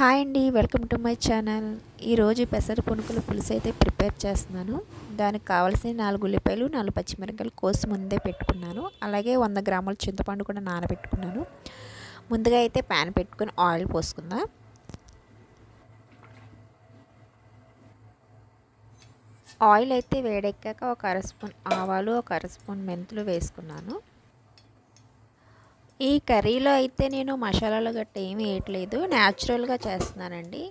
Hi అండి welcome to my channel. ఈరోజు పెసర పునుకుల పులుసు అయితే ప్రిపేర్ చేస్తున్నాను. దానికి కావాల్సిన నాలుగు ఉల్లిపాయలు నాలుగు పచ్చిమిరపకాయలు కోసి ముందే పెట్టుకున్నాను. అలాగే వంద గ్రాముల చింతపండు కూడా నానబెట్టుకున్నాను. ముందుగా అయితే ప్యాన్ పెట్టుకుని ఆయిల్ పోసుకుందాం. ఆయిల్ అయితే వేడెక్కాక ఒక అర స్పూన్ ఆవాలు ఒక అర స్పూన్ మెంతులు వేసుకున్నాను. ఈ కర్రీలో అయితే నేను మసాలాలు గట్ట ఏమి వేయట్లేదు. న్యాచురల్గా చేస్తున్నానండి.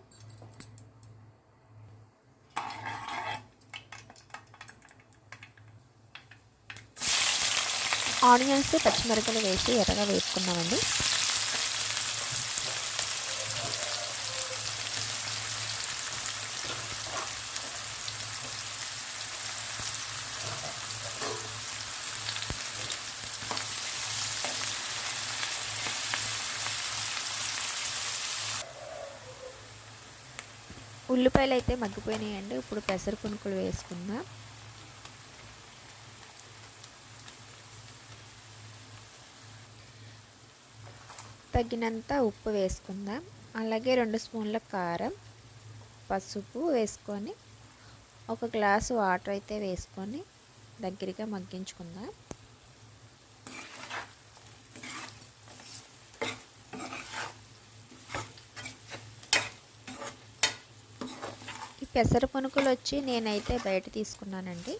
ఆనియన్స్ పచ్చిమిరపకాయలు వేసి ఎర్రగా వేసుకున్నామండి ఉల్లిపాయలు అయితే మగ్గిపోయినాయండి. ఇప్పుడు పెసర పునుకులు వేసుకుందాం. తగినంత ఉప్పు వేసుకుందాం. అలాగే రెండు స్పూన్ల కారం పసుపు వేసుకొని ఒక గ్లాసు వాటర్ అయితే వేసుకొని దగ్గరగా మగ్గించుకుందాం. పెసర పునుకులు వచ్చి నేనైతే బయట తీసుకున్నానండి.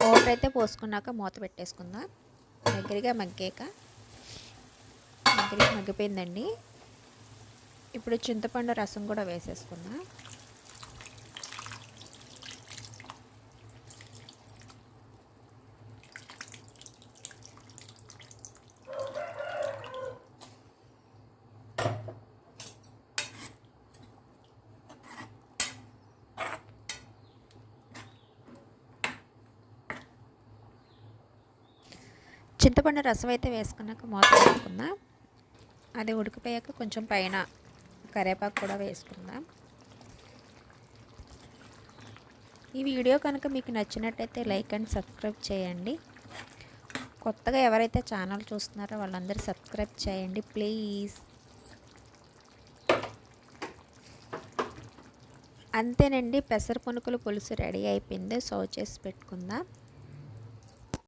వాటర్ అయితే పోసుకున్నాక మూత పెట్టేసుకుందాం. దగ్గరగా మగ్గాక దగ్గరికి మగ్గిపోయిందండి. ఇప్పుడు చింతపండు రసం కూడా వేసేసుకుందాం. చింతపండు రసం అయితే వేసుకున్నాక మూత వేసుకుందాం అది ఉడికిపోయాక కొంచెం పైన కరేపాకు కూడా వేసుకుందాం. ఈ వీడియో కనుక మీకు నచ్చినట్టయితే లైక్ అండ్ సబ్స్క్రైబ్ చేయండి. కొత్తగా ఎవరైతే ఛానల్ చూస్తున్నారో వాళ్ళందరూ సబ్స్క్రైబ్ చేయండి ప్లీజ్. అంతేనండి పెసర పునుకుల పులుసు రెడీ అయిపోయింది. సర్వ్ చేసి పెట్టుకుందాం.